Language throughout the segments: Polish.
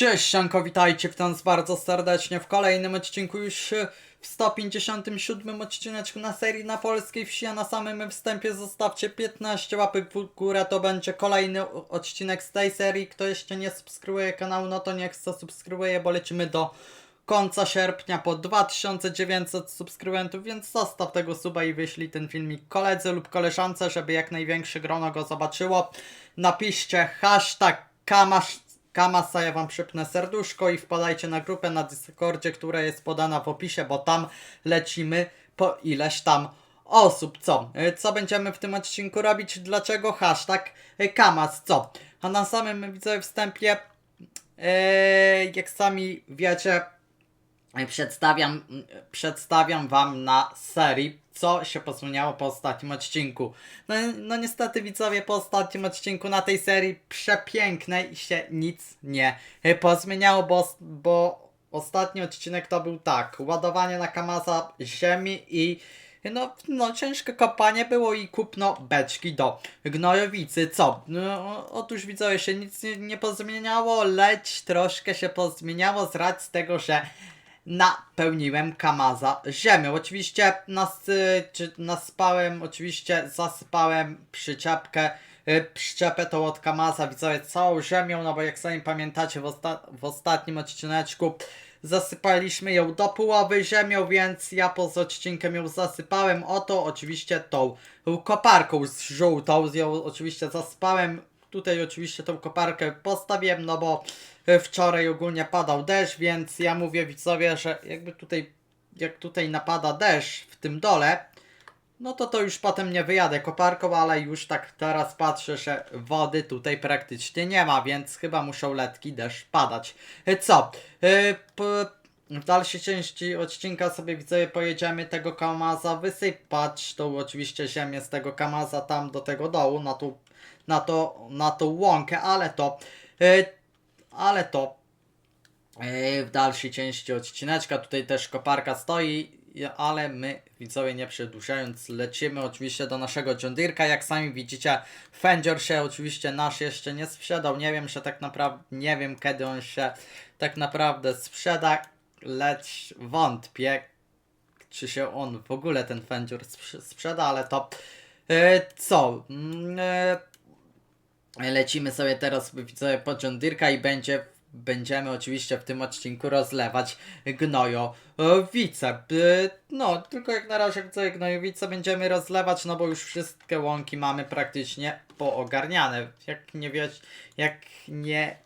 Cześć, Sianko, witajcie w nas bardzo serdecznie w kolejnym odcinku już w 157 odcineczku na serii na polskiej wsi, a na samym wstępie zostawcie 15 łapek w górę, to będzie kolejny odcinek z tej serii. Kto jeszcze nie subskrybuje kanału, no to niech zasubskrybuje, bo lecimy do końca sierpnia po 2900 subskrybentów, więc zostaw tego suba i wyślij ten filmik koledze lub koleżance, żeby jak największe grono go zobaczyło. Napiszcie hashtag kamasz Kamasa, ja wam przypnę serduszko i wpadajcie na grupę na Discordzie, która jest podana w opisie, bo tam lecimy po ileś tam osób. Co? E, Co będziemy w tym odcinku robić? Dlaczego hashtag e, Kamas? Co? A na samym widzę wstępie, e, jak sami wiecie, przedstawiam, przedstawiam wam na serii, co się pozmieniało po ostatnim odcinku. No, no niestety widzowie, po ostatnim odcinku na tej serii przepięknej się nic nie pozmieniało, bo, bo ostatni odcinek to był tak, ładowanie na Kamaza ziemi i no, no ciężkie kopanie było i kupno beczki do gnojowicy. Co? No, otóż widzowie się nic nie, nie pozmieniało, lecz troszkę się pozmieniało z racji tego, że napełniłem kamaza ziemią. Oczywiście nas, y, czy naspałem, oczywiście zasypałem przyczepkę, y, przyczepę tą od kamaza, widzowie, całą ziemią, no bo jak sami pamiętacie w, osta w ostatnim odcineczku zasypaliśmy ją do połowy ziemią, więc ja poza odcinkiem ją zasypałem. Oto oczywiście tą koparką z żółtą, ją oczywiście zasypałem. Tutaj oczywiście tą koparkę postawiłem, no bo e, wczoraj ogólnie padał deszcz, więc ja mówię widzowie, że jakby tutaj, jak tutaj napada deszcz w tym dole, no to to już potem nie wyjadę koparką, ale już tak teraz patrzę, że wody tutaj praktycznie nie ma, więc chyba muszą letki deszcz padać. E, Co? P- w dalszej części odcinka sobie widzowie pojedziemy tego kamaza wysypać, tą oczywiście ziemię z tego kamaza tam do tego dołu, na tą, na to, na tą łąkę, ale to, e, ale to e, w dalszej części odcineczka. Tutaj też koparka stoi, ale my widzowie nie przedłużając lecimy oczywiście do naszego John. Jak sami widzicie, Fendzior się oczywiście nasz jeszcze nie sprzedał. Nie wiem, że tak naprawdę, nie wiem kiedy on się tak naprawdę sprzeda, lecz wątpię, czy się on w ogóle ten sprz- sprzeda, ale to e, co? Mm, e, Lecimy sobie teraz widzowie po John Deere'ka i będzie, będziemy oczywiście w tym odcinku rozlewać gnojowice. E, No, tylko jak na razie widzowie gnojowice będziemy rozlewać, no bo już wszystkie łąki mamy praktycznie poogarniane. Jak nie wiesz, jak nie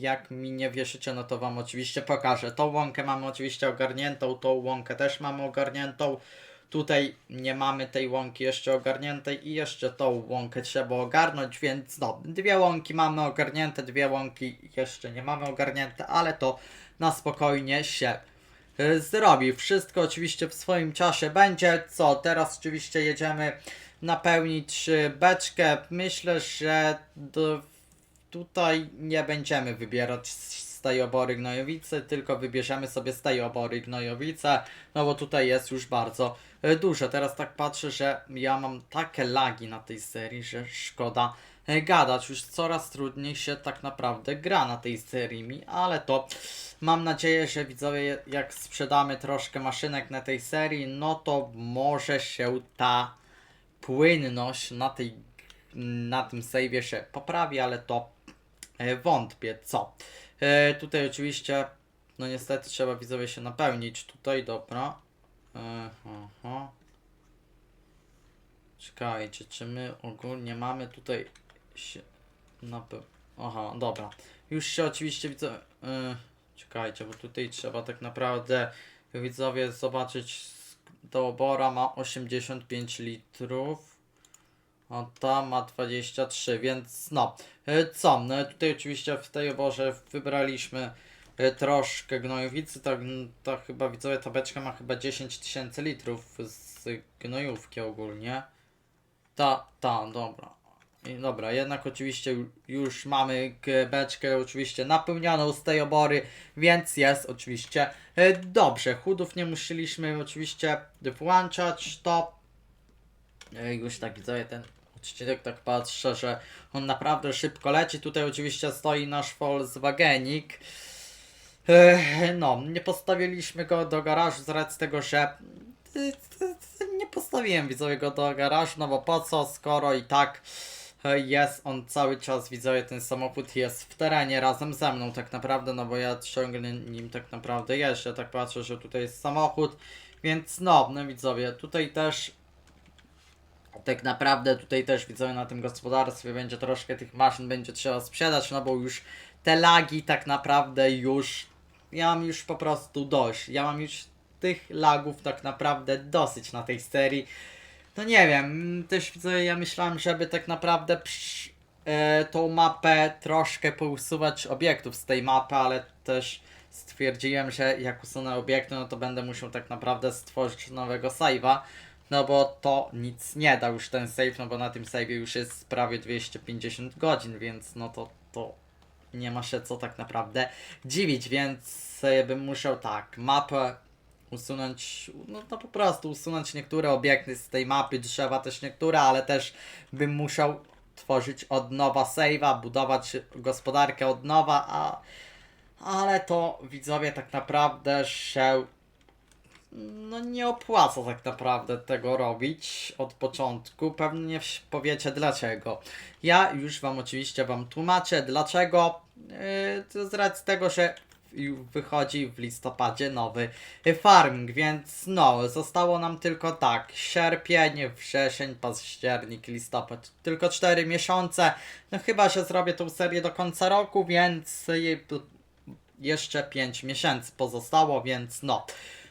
jak mi nie wierzycie, no to wam oczywiście pokażę. Tą łąkę mamy oczywiście ogarniętą, tą łąkę też mamy ogarniętą. Tutaj nie mamy tej łąki jeszcze ogarniętej i jeszcze tą łąkę trzeba ogarnąć, więc no, dwie łąki mamy ogarnięte, dwie łąki jeszcze nie mamy ogarnięte, ale to na spokojnie się y, zrobi. Wszystko oczywiście w swoim czasie będzie. Co, teraz oczywiście jedziemy napełnić y, beczkę. Myślę, że tutaj nie będziemy wybierać z tej obory gnojowicy, tylko wybierzemy sobie z tej obory gnojowice, no bo tutaj jest już bardzo e, duże. Teraz tak patrzę, że ja mam takie lagi na tej serii, że szkoda e, gadać. Już coraz trudniej się tak naprawdę gra na tej serii mi, ale to mam nadzieję, że widzowie jak sprzedamy troszkę maszynek na tej serii, no to może się ta płynność na tej na tym save'ie się poprawi, ale to wątpię co. E, tutaj oczywiście, no niestety trzeba widzowie się napełnić. Tutaj, dobra. E. Czekajcie, czy my ogólnie mamy tutaj się napeł... Aha, dobra. Już się oczywiście widzę... E, czekajcie, bo tutaj trzeba tak naprawdę widzowie zobaczyć do obora ma 85 litrów. A ta ma 23, więc no. E, Co? No, tutaj oczywiście w tej oborze wybraliśmy e, troszkę gnojowicy. Tak, to chyba widzowie ta beczka ma chyba 10 tysięcy litrów z gnojówki ogólnie. Ta, ta, dobra. I dobra, jednak oczywiście ju- już mamy beczkę oczywiście napełnioną z tej obory, więc jest oczywiście e, dobrze. Chudów nie musieliśmy oczywiście włączać, to e, już tak widzowie ten odcinek, tak patrzę, że on naprawdę szybko leci. Tutaj oczywiście stoi nasz Volkswagenik. No, nie postawiliśmy go do garażu z racji tego, że nie postawiłem widzowie go do garażu, no bo po co, skoro i tak e, jest on cały czas, widzowie, ten samochód jest w terenie razem ze mną tak naprawdę, no bo ja ciągle nim tak naprawdę jeżdżę, tak patrzę, że tutaj jest samochód, więc no, no widzowie, tutaj też tak naprawdę tutaj też widzowie na tym gospodarstwie będzie troszkę tych maszyn będzie trzeba sprzedać, no bo już te lagi tak naprawdę już ja mam już po prostu dość. Ja mam już tych lagów tak naprawdę dosyć na tej serii. No nie wiem, też widzę, ja myślałem, żeby tak naprawdę przy, e, tą mapę troszkę pousuwać obiektów z tej mapy, ale też stwierdziłem, że jak usunę obiekty, no to będę musiał tak naprawdę stworzyć nowego save'a. No bo to nic nie da już ten save, no bo na tym save'ie już jest prawie 250 godzin, więc no to, to nie ma się co tak naprawdę dziwić, więc bym musiał tak, mapę usunąć, no to po prostu usunąć niektóre obiekty z tej mapy, drzewa też niektóre, ale też bym musiał tworzyć od nowa save'a, budować gospodarkę od nowa, a ale to widzowie tak naprawdę się no nie opłaca tak naprawdę tego robić od początku. Pewnie powiecie dlaczego. Ja już wam oczywiście wam tłumaczę dlaczego. Yy, z racji tego, że wychodzi w listopadzie nowy farming, więc no, zostało nam tylko tak, sierpień, wrzesień, październik, listopad, tylko 4 miesiące, no chyba, że zrobię tą serię do końca roku, więc jeszcze 5 miesięcy pozostało, więc no.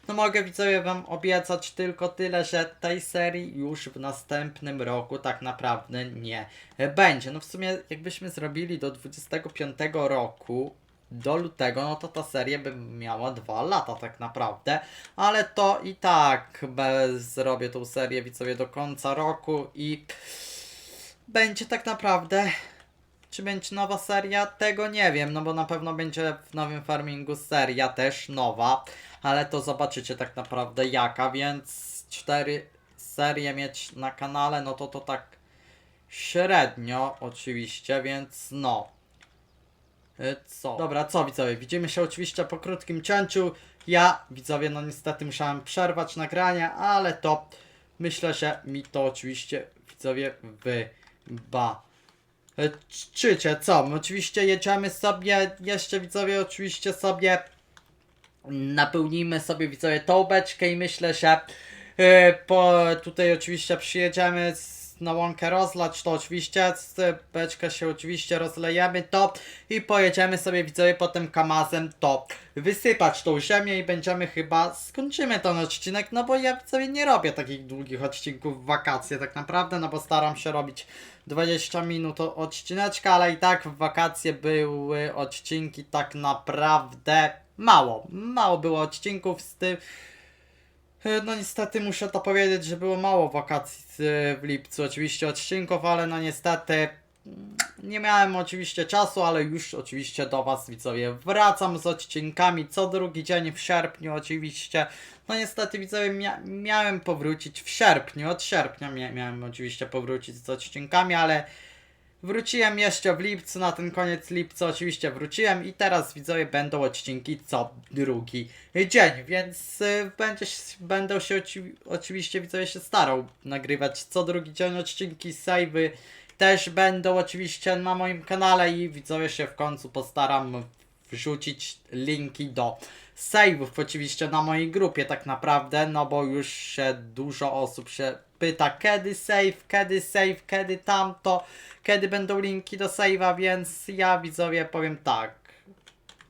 No mogę widzowie wam obiecać tylko tyle, że tej serii już w następnym roku tak naprawdę nie będzie. No w sumie jakbyśmy zrobili do 25 roku, do lutego, no to ta seria by miała dwa lata tak naprawdę, ale to i tak zrobię tą serię widzowie do końca roku i będzie tak naprawdę czy będzie nowa seria? Tego nie wiem, no bo na pewno będzie w nowym farmingu seria też nowa, ale to zobaczycie tak naprawdę jaka, więc cztery serie mieć na kanale, no to to tak średnio oczywiście, więc no. Y, Co? Dobra, co widzowie? Widzimy się oczywiście po krótkim cięciu. Ja, widzowie, no niestety musiałem przerwać nagranie, ale to myślę, że mi to oczywiście widzowie wyba. E, Czycie, co? Oczywiście jedziemy sobie, jeszcze widzowie, oczywiście sobie napełnimy sobie widzowie tą beczkę i myślę, że e, po tutaj oczywiście przyjedziemy z, na łąkę rozlać, to oczywiście beczkę się oczywiście rozlejemy to i pojedziemy sobie widzowie potem kamazem to wysypać tą ziemię i będziemy chyba skończymy ten odcinek, no bo ja widzowie nie robię takich długich odcinków w wakacje tak naprawdę, no bo staram się robić 20 minut odcineczka, ale i tak w wakacje były odcinki tak naprawdę mało. Mało było odcinków z tym. E, No niestety muszę to powiedzieć, że było mało wakacji e, w lipcu, oczywiście odcinków, ale no niestety mm, nie miałem oczywiście czasu, ale już oczywiście do Was widzowie wracam z odcinkami co drugi dzień w sierpniu oczywiście. No niestety widzowie mia miałem powrócić w sierpniu, od sierpnia mia miałem oczywiście powrócić z odcinkami, ale Wróciłem jeszcze w lipcu, na ten koniec lipca oczywiście wróciłem i teraz widzowie będą odcinki co drugi dzień, więc y, będzie, będę się oci oczywiście widzowie się starał nagrywać co drugi dzień odcinki, savey też będą oczywiście na moim kanale i widzowie się w końcu postaram wrzucić linki do save'ów oczywiście na mojej grupie tak naprawdę, no bo już się dużo osób się pyta kiedy save, kiedy save, kiedy tamto, kiedy będą linki do save'a, więc ja widzowie powiem tak.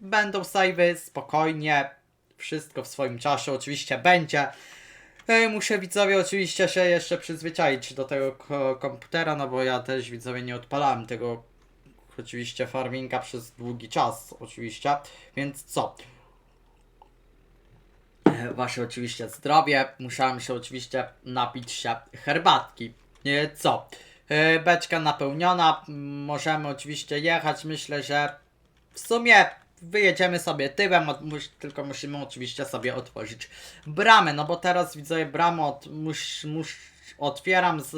Będą save'y, spokojnie, wszystko w swoim czasie oczywiście będzie. Ej, Muszę widzowie oczywiście się jeszcze przyzwyczaić do tego ko- komputera, no bo ja też widzowie nie odpalałem tego oczywiście farminga przez długi czas oczywiście, więc co? E, Wasze oczywiście zdrowie, musiałem się oczywiście napić się herbatki. Co? E, Beczka napełniona, możemy oczywiście jechać, myślę, że w sumie wyjedziemy sobie tyłem, tylko musimy oczywiście sobie otworzyć bramę, no bo teraz widzę bramę, od, mus, otwieram, z,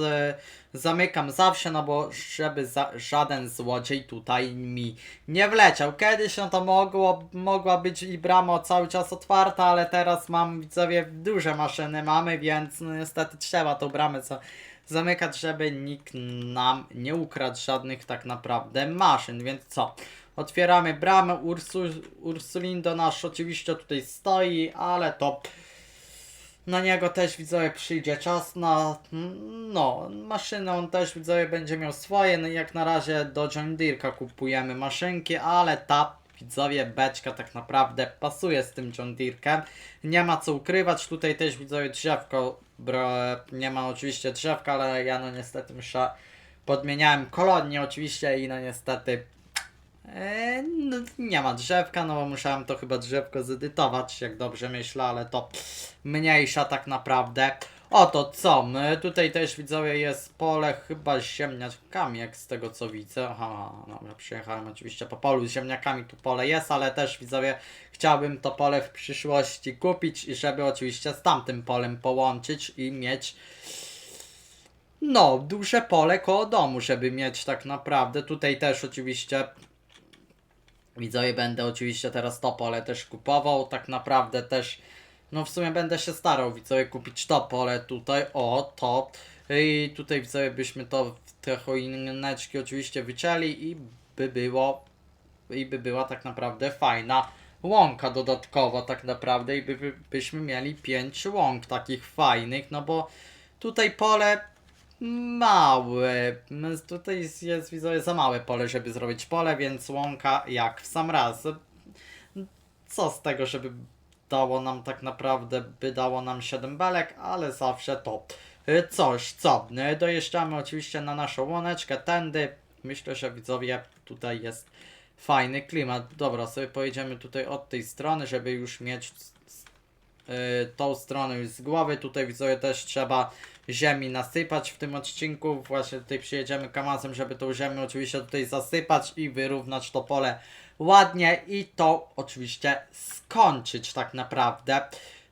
zamykam zawsze, no bo żeby za, żaden złodziej tutaj mi nie wleciał. Kiedyś no to mogło, mogła być i brama cały czas otwarta, ale teraz mam, widzowie, duże maszyny mamy, więc no niestety trzeba tą bramę za, zamykać, żeby nikt nam nie ukradł żadnych tak naprawdę maszyn, więc co? Otwieramy bramę, Ursul, Ursulindo nasz oczywiście tutaj stoi, ale to na niego też widzowie przyjdzie czas na no, maszynę on też widzowie będzie miał swoje, no jak na razie do John Deere'ka kupujemy maszynki, ale ta widzowie beczka tak naprawdę pasuje z tym John Deere'kiem, nie ma co ukrywać, tutaj też widzowie drzewko, bro, nie ma oczywiście drzewka, ale ja no niestety muszę, podmieniałem kolonię oczywiście i no niestety E, no, nie ma drzewka, no bo musiałem to chyba drzewko zedytować, jak dobrze myślę, ale to mniejsza tak naprawdę. Oto co, my tutaj też widzowie jest pole chyba z ziemniakami, jak z tego co widzę. Aha, ja przyjechałem oczywiście po polu z ziemniakami, tu pole jest, ale też widzowie chciałbym to pole w przyszłości kupić i żeby oczywiście z tamtym polem połączyć i mieć no, duże pole koło domu, żeby mieć tak naprawdę. Tutaj też oczywiście Widzowie, będę oczywiście teraz to pole też kupował, tak naprawdę też, no w sumie będę się starał widzowie kupić to pole tutaj, o to. I tutaj widzowie byśmy to w te choineczki oczywiście wycięli i by było, i by była tak naprawdę fajna łąka dodatkowo tak naprawdę i by, by, byśmy mieli pięć łąk takich fajnych, no bo tutaj pole małe. No, Tutaj jest, widzowie za małe pole, żeby zrobić pole, więc łąka jak w sam raz. Co z tego, żeby dało nam tak naprawdę, by dało nam 7 belek, ale zawsze to coś, co. Dojeżdżamy oczywiście na naszą łączkę tędy. Myślę, że widzowie tutaj jest fajny klimat. Dobra, sobie pojedziemy tutaj od tej strony, żeby już mieć tą stronę już z głowy. Tutaj widzowie też trzeba ziemi nasypać w tym odcinku. Właśnie tutaj przyjedziemy kamazem, żeby tą ziemię oczywiście tutaj zasypać i wyrównać to pole ładnie i to oczywiście skończyć tak naprawdę.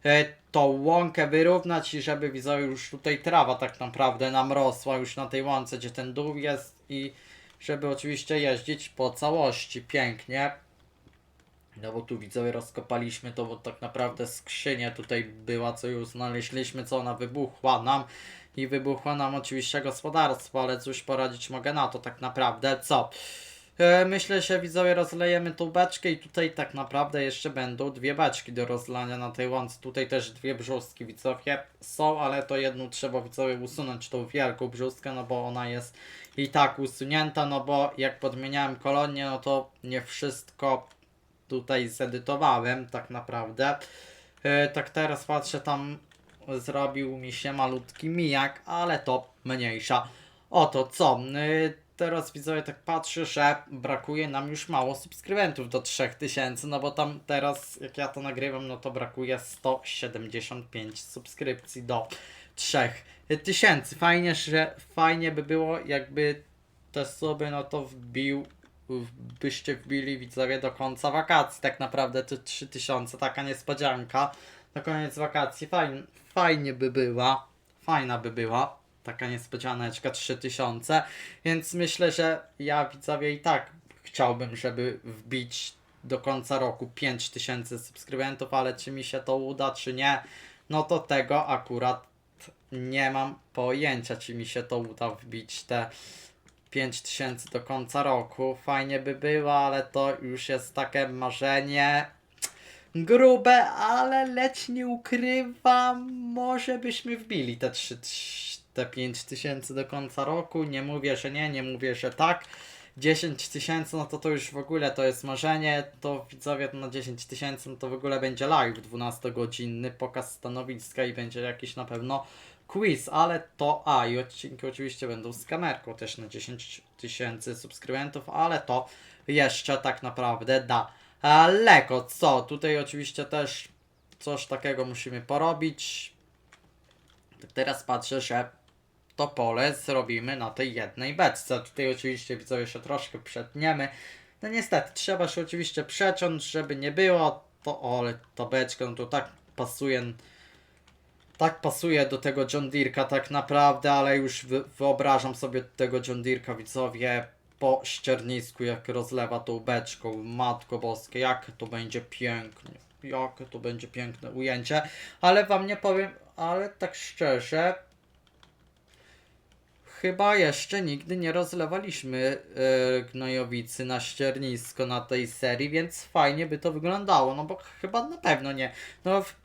E, Tą łąkę wyrównać i żeby widzowie już tutaj trawa tak naprawdę nam rosła już na tej łące, gdzie ten dół jest i żeby oczywiście jeździć po całości pięknie. No bo tu widzowie rozkopaliśmy to, bo tak naprawdę skrzynia tutaj była, co już znaleźliśmy, co ona wybuchła nam i wybuchła nam oczywiście gospodarstwo, ale cóż poradzić mogę na to tak naprawdę, co? E, Myślę, że widzowie rozlejemy tą beczkę i tutaj tak naprawdę jeszcze będą dwie beczki do rozlania na tej łące. Tutaj też dwie brzustki widzowie są, ale to jedną trzeba widzowie usunąć, tą wielką brzustkę, no bo ona jest i tak usunięta, no bo jak podmieniałem kolonię, no to nie wszystko tutaj zedytowałem tak naprawdę. E, tak teraz patrzę tam zrobił mi się malutki mijak, ale to mniejsza. Oto co, e, teraz widzowie tak patrzę, że brakuje nam już mało subskrybentów do 3000, no bo tam teraz jak ja to nagrywam, no to brakuje 175 subskrypcji do 3000. Fajnie, że fajnie by było jakby te suby no to wbił byście wbili widzowie do końca wakacji. Tak naprawdę to 3000, taka niespodzianka. Na koniec wakacji fajnie, fajnie by była. Fajna by była. Taka niespodzianeczka 3000. Więc myślę, że ja widzowie i tak chciałbym, żeby wbić do końca roku 5000 subskrybentów, ale czy mi się to uda, czy nie, no to tego akurat nie mam pojęcia, czy mi się to uda wbić te 5000 do końca roku. Fajnie by było, ale to już jest takie marzenie grube, ale lecz nie ukrywam, może byśmy wbili te 3, te 5000 do końca roku. Nie mówię, że nie, nie mówię, że tak. 10 tysięcy, no to to już w ogóle to jest marzenie, to widzowie na 10 tysięcy, no to w ogóle będzie live 12-godzinny, pokaz stanowiska i będzie jakiś na pewno quiz, ale to, a i odcinki oczywiście będą z kamerką też na 10 tysięcy subskrybentów, ale to jeszcze tak naprawdę da leko, co, tutaj oczywiście też coś takiego musimy porobić, teraz patrzę, że to pole zrobimy na tej jednej beczce. Tutaj oczywiście widzowie się troszkę przetniemy. No niestety, trzeba się oczywiście przeciąć, żeby nie było. To, ale ta beczka, no to tak pasuje tak pasuje do tego John Deerka tak naprawdę, ale już wy, wyobrażam sobie tego John Deerka widzowie po ściernisku jak rozlewa tą beczką. Matko boskie, jak to będzie pięknie. Jakie to będzie piękne ujęcie. Ale wam nie powiem, ale tak szczerze, chyba jeszcze nigdy nie rozlewaliśmy e, gnojowicy na ściernisko na tej serii, więc fajnie by to wyglądało, no bo chyba na pewno nie. No w,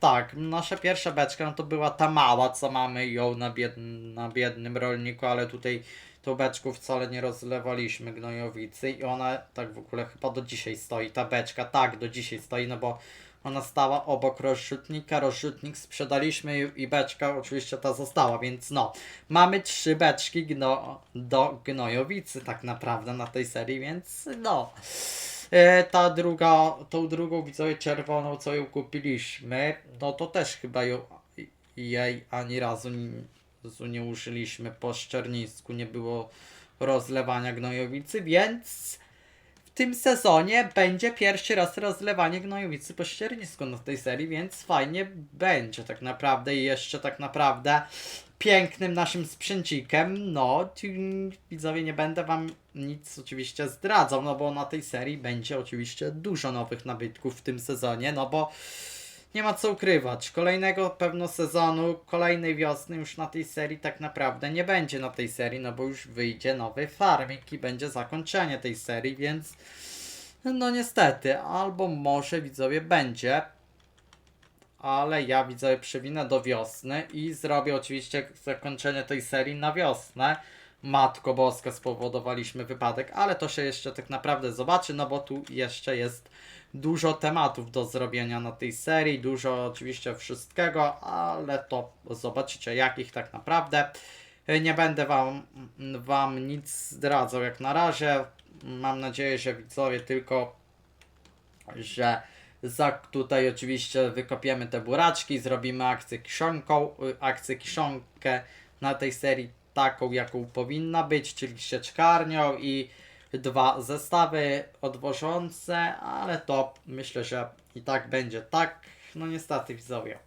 tak, nasza pierwsza beczka no to była ta mała, co mamy ją na, bied, na biednym rolniku, ale tutaj tą beczką wcale nie rozlewaliśmy gnojowicy i ona tak w ogóle chyba do dzisiaj stoi, ta beczka, tak, do dzisiaj stoi, no bo ona stała obok rozrzutnika, rozrzutnik sprzedaliśmy i, beczka oczywiście ta została, więc no, mamy trzy beczki gno, do gnojowicy tak naprawdę na tej serii, więc no. E, ta druga, tą drugą widzowie czerwoną, co ją kupiliśmy, no to też chyba ją, jej ani razu nie, użyliśmy po szczernisku, nie było rozlewania gnojowicy, więc w tym sezonie będzie pierwszy raz rozlewanie gnojowicy po ściernisku na tej serii, więc fajnie będzie tak naprawdę i jeszcze tak naprawdę pięknym naszym sprzęcikiem, no widzowie nie będę wam nic oczywiście zdradzał, no bo na tej serii będzie oczywiście dużo nowych nabytków w tym sezonie, no bo nie ma co ukrywać. Kolejnego pewno sezonu, kolejnej wiosny już na tej serii tak naprawdę nie będzie na tej serii, no bo już wyjdzie nowy farming i będzie zakończenie tej serii, więc no niestety, albo może widzowie będzie, ale ja widzowie przewinę do wiosny i zrobię oczywiście zakończenie tej serii na wiosnę. Matko Boska, spowodowaliśmy wypadek, ale to się jeszcze tak naprawdę zobaczy, no bo tu jeszcze jest dużo tematów do zrobienia na tej serii, dużo oczywiście wszystkiego, ale to zobaczycie jakich tak naprawdę. Nie będę wam, wam nic zdradzał jak na razie. Mam nadzieję, że widzowie tylko, że za tutaj oczywiście wykopiemy te buraczki, zrobimy akcję kiszonką, y, akcję kiszonkę na tej serii taką, jaką powinna być, czyli sieczkarnią i dwa zestawy odwożące, ale to myślę, że i tak będzie tak. No niestety widzowie.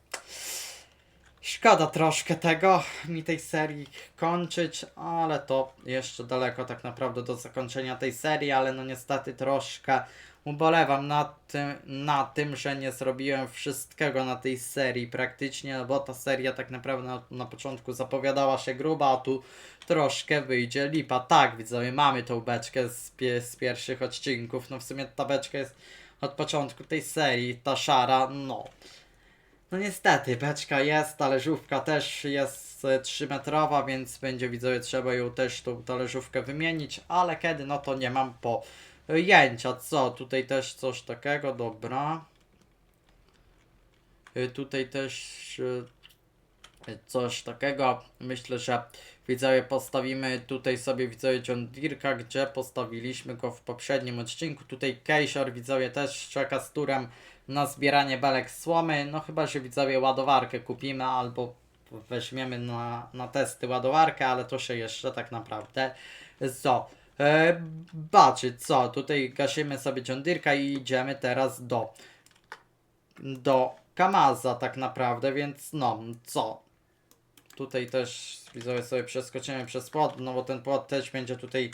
Szkoda troszkę tego, mi tej serii kończyć, ale to jeszcze daleko tak naprawdę do zakończenia tej serii, ale no niestety troszkę ubolewam nad tym, na tym, że nie zrobiłem wszystkiego na tej serii praktycznie, bo ta seria tak naprawdę na, na początku zapowiadała się gruba, a tu troszkę wyjdzie lipa. Tak, widzowie, mamy tą beczkę z, z pierwszych odcinków, no w sumie ta beczka jest od początku tej serii, ta szara, no. No niestety, beczka jest, talerzówka też jest 3-metrowa, więc będzie widzowie trzeba ją też tą talerzówkę wymienić, ale kiedy, no to nie mam pojęcia. Co, tutaj też coś takiego, dobra. Y, Tutaj też y, coś takiego. Myślę, że widzowie postawimy tutaj sobie widzowie John Deerka, gdzie postawiliśmy go w poprzednim odcinku. Tutaj Kejsior widzowie też czeka z turem na zbieranie belek słomy. No chyba, że widzowie ładowarkę kupimy albo weźmiemy na, na testy ładowarkę, ale to się jeszcze tak naprawdę co. E, baczy, co? Tutaj gasimy sobie John i idziemy teraz do do Kamaza tak naprawdę, więc no, co? Tutaj też widzowie sobie przeskoczymy przez płot, no bo ten płot też będzie tutaj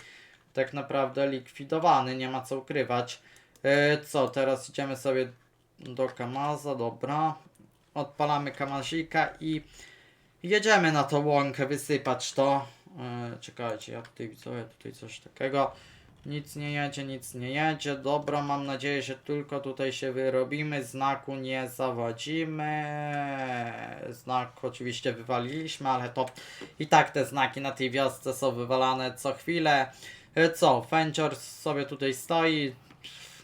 tak naprawdę likwidowany, nie ma co ukrywać. E, co, teraz idziemy sobie do Kamaza, dobra. Odpalamy Kamazika i jedziemy na tą łąkę wysypać to. E, czekajcie, ja tutaj widzowie, tutaj coś takiego. Nic nie jedzie, nic nie jedzie. Dobra, mam nadzieję, że tylko tutaj się wyrobimy. Znaku nie zawadzimy. Znak oczywiście wywaliliśmy, ale to i tak te znaki na tej wiosce są wywalane co chwilę. E, Co, Fędzior sobie tutaj stoi.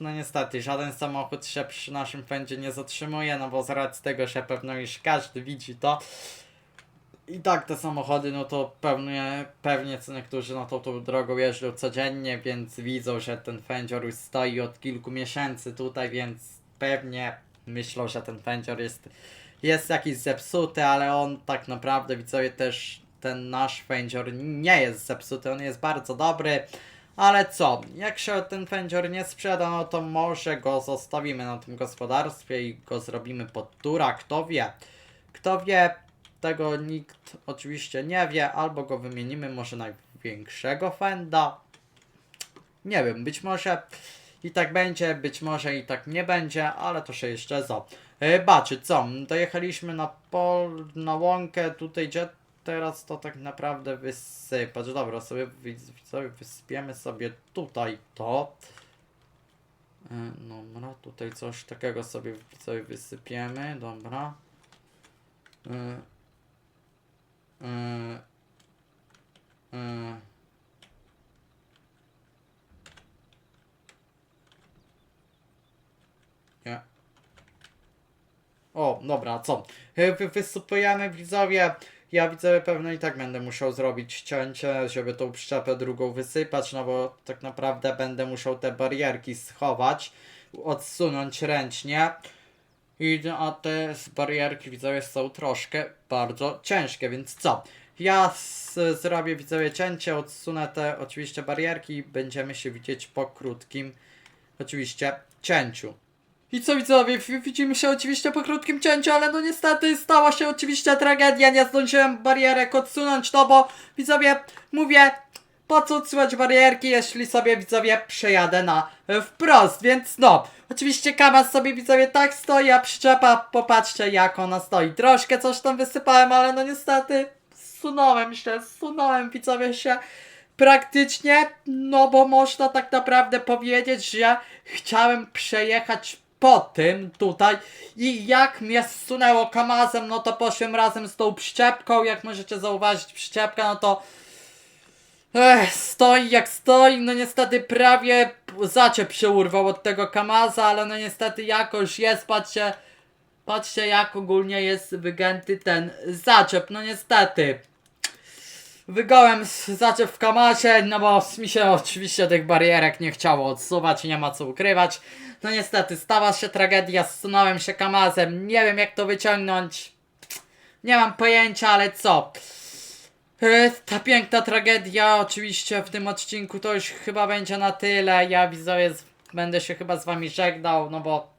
No niestety, żaden samochód się przy naszym fędzie nie zatrzymuje, no bo z racji tego, że pewno już każdy widzi to. I tak te samochody, no to pewnie, pewnie co niektórzy no to tą drogą jeżdżą codziennie, więc widzą, że ten fędzior już stoi od kilku miesięcy tutaj, więc pewnie myślą, że ten fędzior jest, jest jakiś zepsuty, ale on tak naprawdę widzowie też ten nasz fędzior nie jest zepsuty, on jest bardzo dobry. Ale co, jak się ten fędzior nie sprzeda, no to może go zostawimy na tym gospodarstwie i go zrobimy pod tura, kto wie. Kto wie, tego nikt oczywiście nie wie, albo go wymienimy może na większego Fenda. Nie wiem, być może i tak będzie, być może i tak nie będzie, ale to się jeszcze zobaczy. Co? Dojechaliśmy na pol, na łąkę, tutaj gdzie teraz to tak naprawdę wysypać. Dobra, sobie, sobie wysypiemy sobie tutaj to. E, Dobra, tutaj coś takiego sobie, sobie wysypiemy, dobra. E, e, e. Nie. O, dobra, co? E, Wy, wysypujemy widzowie. Ja widzę pewno i tak będę musiał zrobić cięcie, żeby tą przyczepę drugą wysypać, no bo tak naprawdę będę musiał te barierki schować, odsunąć ręcznie. I a te z barierki widzowie są troszkę bardzo ciężkie, więc co? Ja s- zrobię widzowie cięcie, odsunę te oczywiście barierki i będziemy się widzieć po krótkim oczywiście cięciu. I co widzowie, widzimy się oczywiście po krótkim cięciu, ale no niestety stała się oczywiście tragedia, nie zdążyłem barierek odsunąć, no bo widzowie, mówię, po co odsyłać barierki, jeśli sobie widzowie przejadę na e, wprost, więc no, oczywiście kamas sobie widzowie tak stoi, a przyczepa, popatrzcie jak ona stoi, troszkę coś tam wysypałem, ale no niestety zsunąłem się, zsunąłem widzowie się. Praktycznie, no bo można tak naprawdę powiedzieć, że chciałem przejechać po tym tutaj. I jak mnie zsunęło kamazem, no to poszłem razem z tą przyczepką, jak możecie zauważyć przyczepka, no to Ech, stoi jak stoi, no niestety prawie zaciep się urwał od tego kamaza, ale no niestety jakoś jest, patrzcie, patrzcie jak ogólnie jest wygięty ten zaczep, no niestety. Wygołem zaczep w kamasie, no bo mi się oczywiście tych barierek nie chciało odsuwać, nie ma co ukrywać. No niestety, stała się tragedia, zsunąłem się kamazem, nie wiem jak to wyciągnąć. Nie mam pojęcia, ale co? E, Ta piękna tragedia, oczywiście w tym odcinku to już chyba będzie na tyle. Ja widzowie będę się chyba z wami żegnał, no bo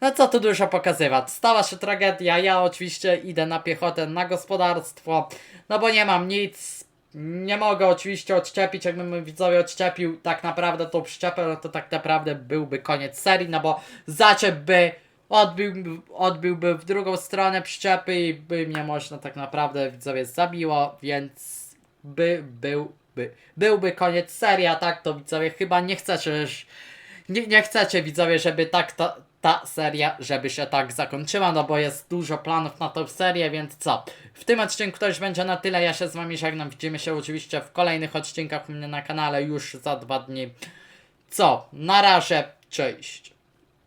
no co tu dużo pokazywać. Stała się tragedia, ja oczywiście idę na piechotę na gospodarstwo, no bo nie mam nic. Nie mogę oczywiście odczepić, jakbym widzowie odczepił tak naprawdę tą przyczepę, no to tak naprawdę byłby koniec serii, no bo zaczep by odbił, odbiłby w drugą stronę przyczepy i by mnie można tak naprawdę widzowie zabiło, więc by byłby, byłby koniec serii, a tak to widzowie chyba nie chcecie nie, nie chcecie widzowie, żeby tak ta, ta seria, żeby się tak zakończyła, no bo jest dużo planów na tą serię, więc co? W tym odcinku to już będzie na tyle, ja się z wami żegnam, widzimy się oczywiście w kolejnych odcinkach u mnie na kanale już za dwa dni. Co? Na razie, cześć.